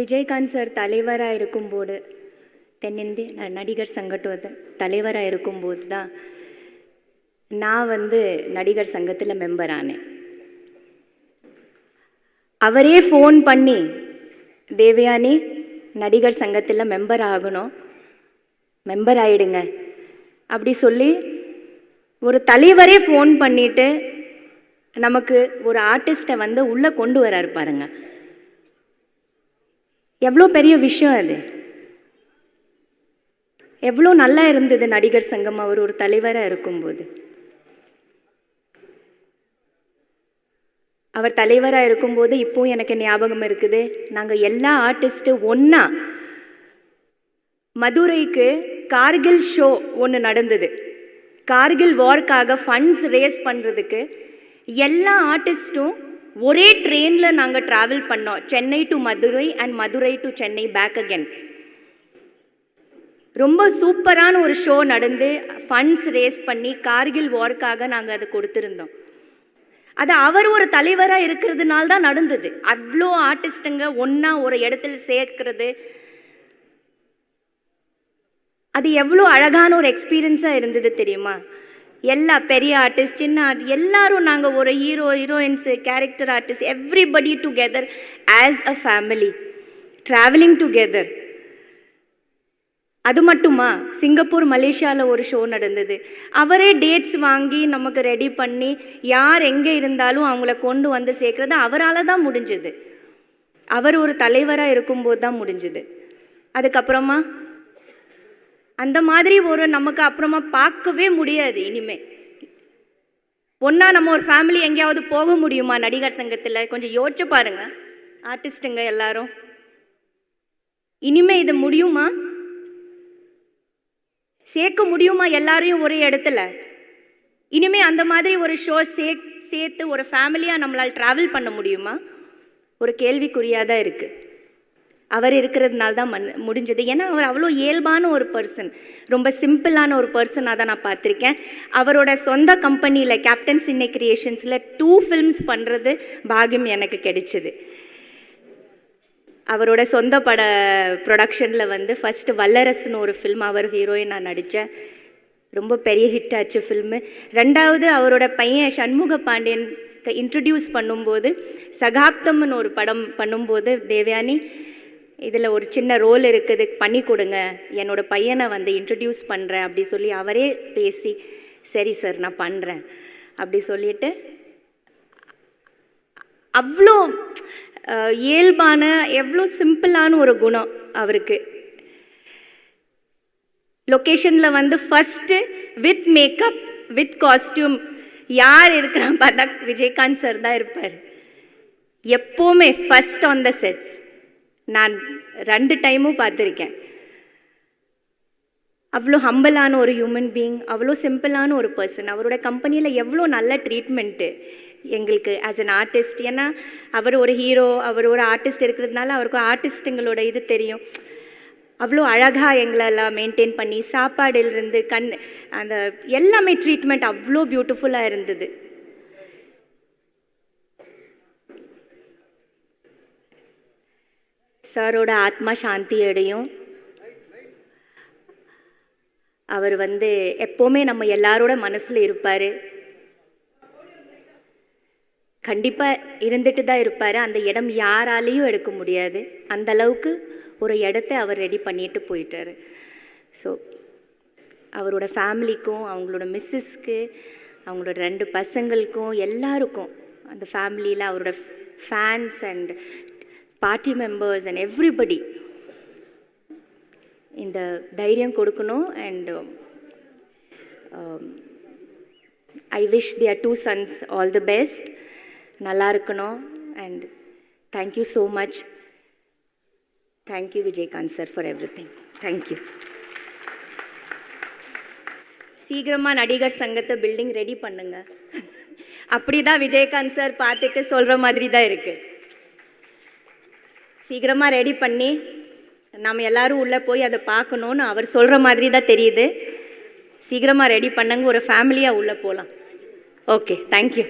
Vijayakanth sir தலைவராக இருக்கும்போது தென்னிந்திய நடிகர் சங்கத்தோட தலைவராக இருக்கும்போது தான் நான் வந்து நடிகர் சங்கத்தில் மெம்பர் ஆனேன். அவரே ஃபோன் பண்ணி தேவயானி நடிகர் சங்கத்தில் மெம்பர் ஆகணும். மெம்பர் ஆயிடுங்க. அப்படி சொல்லி ஒரு தலைவரே ஃபோன் பண்ணிட்டு நமக்கு ஒரு ஆர்டிஸ்ட்டை வந்து உள்ளே கொண்டு வராரு பாருங்கள் எவ்வளோ பெரிய விஷயம் அது. எவ்வளோ நல்லா இருந்தது நடிகர் சங்கம். அவர் ஒரு தலைவராக இருக்கும்போது. அவர் தலைவராக இருக்கும்போது இப்போ எனக்கு ஞாபகம் இருக்குது. நாங்கள் எல்லா ஆர்டிஸ்ட்டு ஒன்றா மதுரைக்கு கார்கில் ஷோ ஒன்று நடந்தது. கார்கில் வார்க்காக ஃபண்ட்ஸ் ரேஸ் பண்ணுறதுக்கு எல்லா ஆர்டிஸ்ட்டும் ஒரே ட்ரெயினில் நாங்கள் ட்ராவல் பண்ணோம். Chennai to Madurai and Madurai to Chennai back again ரொம்ப சூப்பரான ஒரு ஷோ நடந்து ஃபண்ட்ஸ் ரேஸ் பண்ணி கார்கில் வார்க்காக நாங்கள் அதை கொடுத்துருந்தோம். அது அவர் ஒரு தலைவராக இருக்கிறதுனால தான் நடந்தது. அவ்வளோ ஆர்டிஸ்ட்டுங்க ஒன்றா ஒரு இடத்துல சேர்க்கிறது. அது எவ்வளோ அழகான ஒரு எக்ஸ்பீரியன்ஸாக இருந்தது தெரியுமா? எல்லா பெரிய ஆர்டிஸ்ட் சின்ன ஆர்ட் எல்லாரும் நாங்கள் ஒரு hero heroines character artist everybody together as a family travelling together அது மட்டுமா? சிங்கப்பூர் மலேசியாவில் ஒரு ஷோ நடந்தது. அவரே டேட்ஸ் வாங்கி நமக்கு ரெடி பண்ணி யார் எங்கே இருந்தாலும் அவங்கள கொண்டு வந்து சேர்க்குறது அவரால் தான் முடிஞ்சது. அவர் ஒரு தலைவராக இருக்கும்போது தான் முடிஞ்சது. அதுக்கப்புறமா? அந்த மாதிரி ஒரு நமக்கு அப்புறமா பார்க்கவே முடியாது இனிமே. ஒன்றா நம்ம ஒரு ஃபேமிலி எங்கேயாவது போக முடியுமா நடிகர் சங்கத்தில்? கொஞ்சம் யோசிச்சு பாருங்க. ஆர்டிஸ்ட்டுங்க எல்லாரும். இனிமே இது முடியுமா? சேர்க்க முடியுமா எல்லாரையும் ஒரே இடத்துல? இனிமே அந்த மாதிரி ஒரு ஷோ சே சேர்த்து ஒரு ஃபேமிலியாக நம்மளால் ட்ராவல் பண்ண முடியுமா? ஒரு கேள்விக்குறியாக தான் இருக்குது அவர் இருக்கிறதுனால தான் மண் முடிஞ்சது. ஏன்னா அவர் அவ்வளோ இயல்பான ஒரு பர்சன் ரொம்ப சிம்பிளான ஒரு பர்சனாக தான் நான் பார்த்துருக்கேன். அவரோட சொந்த கம்பெனியில் கேப்டன் சின்ன கிரியேஷன்ஸில் டூ ஃபில்ம்ஸ் பண்ணுறது பாகியம் எனக்கு கிடைச்சிது. அவரோட சொந்த பட ப்ரொடக்ஷனில் வந்து ஃபஸ்ட்டு வல்லரசுன்னு ஒரு ஃபில்ம் அவர் ஹீரோயின் நான் நடித்தேன் ரொம்ப பெரிய ஹிட் ஆச்சு ஃபில்மு ரெண்டாவது அவரோட பையன் சண்முக பாண்டியன் இன்ட்ரடியூஸ் பண்ணும்போது சகாப்தம்னு ஒரு படம் பண்ணும்போது தேவயானி இதில் ஒரு சின்ன ரோல் இருக்குது பண்ணி கொடுங்க. என்னோட பையனை வந்து இன்ட்ரடியூஸ் பண்ணுறேன் அப்படி சொல்லி அவரே பேசி சரி சார் நான் பண்ணுறேன் அப்படி சொல்லிட்டு அவ்வளோ இயல்பான எவ்வளோ சிம்பிளான ஒரு குணம் அவருக்கு. லொக்கேஷனில் வந்து first with makeup with costume யார் இருக்கிறான் பார்த்தா விஜயகாந்த் சார் தான் இருப்பார். எப்போவுமே ஃபஸ்ட் ஆன் த செட்ஸ் நான் ரெண்டு டைமும் பார்த்துருக்கேன். அவ்வளோ ஹம்பிளான ஒரு ஹியூமன் பீயிங் அவ்வளோ சிம்பிளான ஒரு பர்சன் அவரோட கம்பெனியில் எவ்வளோ நல்ல ட்ரீட்மெண்ட்டு எங்களுக்கு ஆஸ் அன் ஆர்டிஸ்ட் ஏன்னா அவர் ஒரு ஹீரோ அவர் ஒரு ஆர்டிஸ்ட் இருக்கிறதுனால அவருக்கு ஆர்டிஸ்ட்டுங்களோட இது தெரியும். அவ்வளோ அழகாக எங்களெல்லாம் மெயின்டைன் பண்ணி சாப்பாடுலேருந்து கண் அந்த எல்லாமே ட்ரீட்மெண்ட் அவ்வளோ பியூட்டிஃபுல்லாக இருந்தது. சாரோட ஆத்மா சாந்தி அடையும். அவர் வந்து எப்போவுமே நம்ம எல்லாரோட மனசில் இருப்பார். கண்டிப்பாக இருந்துட்டு தான் இருப்பார். அந்த இடம் யாராலையும் எடுக்க முடியாது. அந்த அளவுக்கு ஒரு இடத்த அவர் ரெடி பண்ணிட்டு போயிட்டாரு. ஸோ அவரோட ஃபேமிலிக்கும் அவங்களோட மிஸ்ஸஸ்க்கு அவங்களோட ரெண்டு பசங்களுக்கும் எல்லாருக்கும் அந்த ஃபேமிலியில் அவரோட fans and party members and everybody இந்த தைரியம் கொடுக்கணும் and I wish their two sons all the best நல்லா இருக்கணும் and thank you so much thank you Vijayakanth sir for everything thank you சீக்கிரமாக நடிகர் சங்கத்தை பில்டிங் ரெடி பண்ணுங்க. அப்படி தான் விஜயகாந்த் சார் பார்த்துட்டு சொல்கிற மாதிரி தான் இருக்குது சீக்கிரமாக ரெடி பண்ணி நம்ம எல்லாரும் உள்ளே போய் அதை பார்க்கணுன்னு அவர் சொல்கிற மாதிரி தான் தெரியுது. சீக்கிரமாக ரெடி பண்ணுங்க ஒரு ஃபேமிலியாக உள்ளே போகலாம் ஓகே தேங்க்யூ